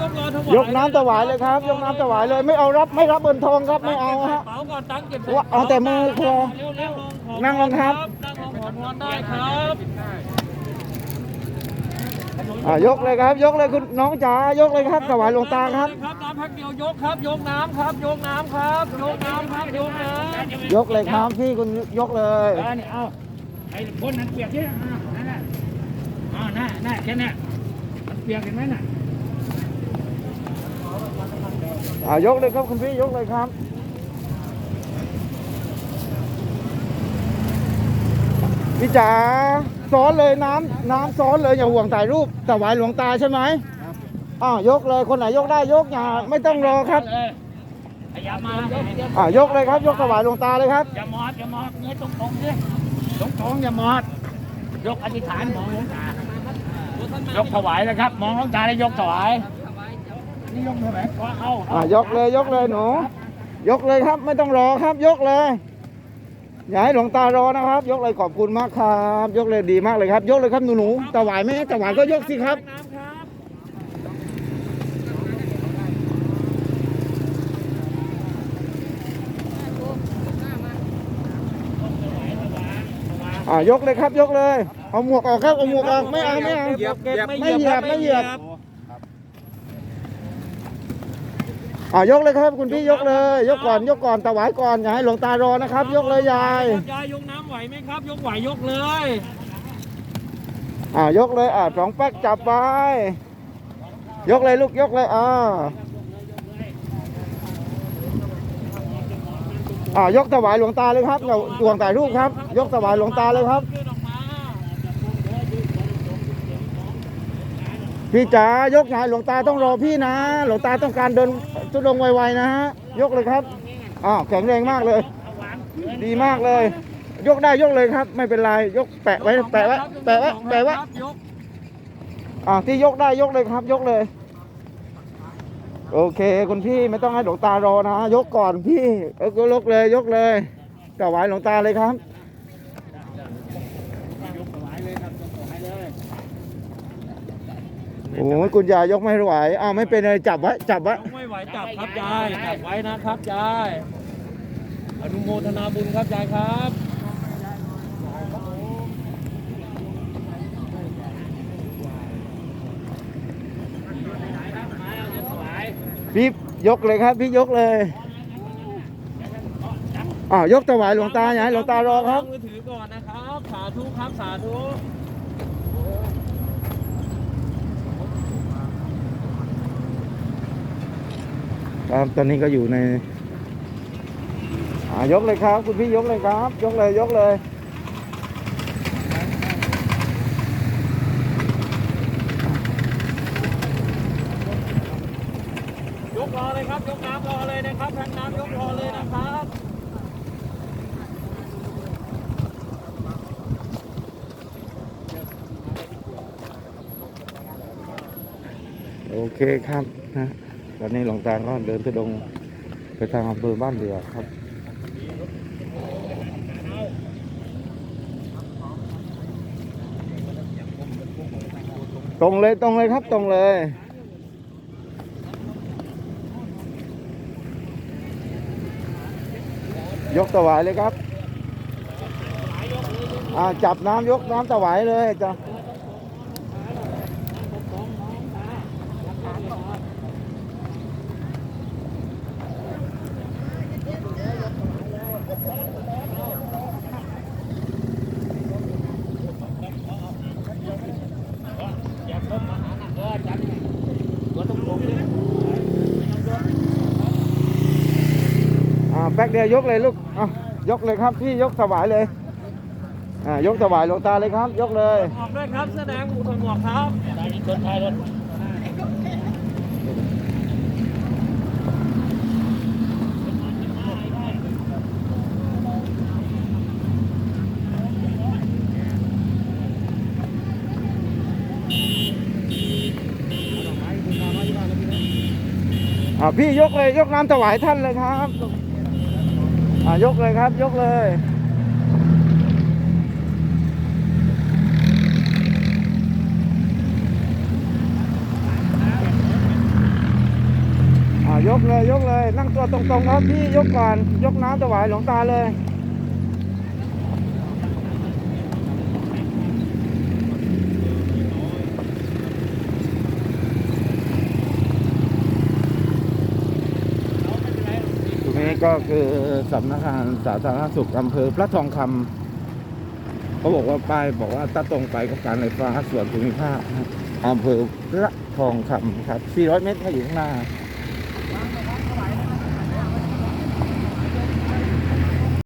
ยกรอถวายยกน้ำถวายเลยครับ ยกน้ำถวายเลย ไม่เอารับไม่รับเบินทองครับไม่เอาฮะ เป๋าก่อนตั้งเก็บใส่ว่าเอาแต่มือพอเร็วๆนั่งลงครับ นั่งลงขอพรได้ครับอ่ายกเลยครับ ยกเลยคุณน้องจ๋ายกเลยครับถวายหลวงตาครับ ครับน้ำพักเดียวยกครับ ยกน้ำครับ ยกน้ำครับ ยกน้ำครับยกน้ำยกเลยครับพี่คุณยกเลยเออนี่เอาไอ้คนนั้นเปียกที่อ่านั่นน่ะอ่าน่ะน่ะแค่นั้นมันเปียกเห็นไหมน่ะ อ่ายกเลยครับคุณพี่ยกเลยครับ พี่จ๋าซ้อนเลยน้ำน้ำซ้อนเลยอย่าห่วงถ่ายรูปถวายหลวงตาใช่ไหมอ่ายกเลยคนไหนยกได้ยกอย่าไม่ต้องรอครับเลยพยายามมาอ่ายกเลยครับยกถวายหลวงตาเลยครับอย่ามอดอย่ามอดเงยตรงตรงๆดิตรงตรงๆอย่ามอดยกอธิษฐานมองหลวงตายกถวายนะครับ มองหลวงตาแล้วยกถวายนี่ ยกถวายขอเอาอ่ายกเลยยกเลยหนูยกเลยครับไม่ต้องรอครับยกเลย อย่าให้หลวงตารอนะครับ ยกเลยขอบคุณมากครับ ยกเลยดีมากเลยครับ ยกเลยครับหนูหนูๆถวายไหมถวายก็ยกสิครับน้ำครับอ่ายกเลยครับยกเลย เอาหมวกออกครับเอาหมวกออกไม่เอาไม่เอาเหยียบเก็บไม่เหยียบไม่เหยียบ อ่ายกเลยครับคุณพี่ยกเลย ยกก่อนยกก่อนถวายก่อนอย่าให้หลวงตารอนะครับ ยกเลยยายยายยกน้ำไหวไหมครับ ยกไหวยกเลยอ่ายกเลยอ่าสองแป๊กจับไปยกเลยลูกยกเลยอ่าอ่ายกถวายหลวงตาเลยครับเราดวงถ่ายรูปครับ ยกถวายหลวงตาเลยครับ ขึ้นออกมา พี่จ๋ายกหน่อยหลวงตาต้องรอพี่นะ หลวงตาต้องการเดินทุดงไวๆนะฮะยกเลยครับอ่าวแข็งแรงมากเลย ดีมากเลย ยกได้ยกเลยครับ ไม่เป็นไรยกแปะไว้แปะไว้แปะไว้แปะไว้ครับยกอ่าที่ยกได้ยกเลยครับยกเลย โอเคคุณพี่ไม่ต้องให้หลวงตารอนะยกก่อนพี่ก็ยกเลยยกเลยถวายหลวงตาเลยครับ ยกถวายเลยครับยกถวายเลย โอ้ยคุณยายยกไม่ไหวอ้าวไม่เป็นไรจับไว้จับไว้ยกไม่ไหวจับครับยายจับไว้นะครับยายอนุโมทนาบุญครับยายครับพี่ยกเลยครับพี่ยกเลยอ้าวยกถวายหลวงตาอย่าให้หลวงตารอครับมือถือก่อนนะครับสาธุครับสาธุ ครับตอนนี้ก็อยู่ในอ่ายกเลยครับ คุณพี่ยกเลยครับ ยกเลย ยกเลยยกรอเลยครับ ยกน้ำรอเลยนะครับแทงน้ำยกรอเลยนะครับโอเคครับนะ ตอนนี้หลวงตาก็เดินทุดงไปทางอำเภอบ้านเรือครับตรงเลยตรงเลยครับตรงเลยยกถวายเลยครับ อ่าจับน้ำยกน้ำถวายเลยจ้ะ อย่าล้มมาหาหนักเออจับตัวตรงตรงๆดิ อ่าแป๊กเดียวยกเลยลูกอะยกเลยครับพี่ยกถวายเลยอ่ายกถวายหลวงตาเลยครับ ยกเลยหมวกด้วยครับแสดงหมูถอดหมวกครับตายนี่ชนท้ายรถอ่าพี่ยกเลยยกน้ำถวายท่านเลยครับอ่า ยกเลยครับ ยกเลยยกเลย ยกเลย นั่งตัวตรงๆครับพี่ยกก่อน ยกน้ำถวายหลวงตาเลย ตรงนี้ ก็คือสำนักงานสาธารณสุขอำเภอพระทองคำเขาบอกว่าป้ายบอกว่าถ้าตรงไปกับการไฟฟ้าส่วนภูมิภาคอำเภอพระทองคำครับ 400 เมตรถ้าอยู่ข้างหน้า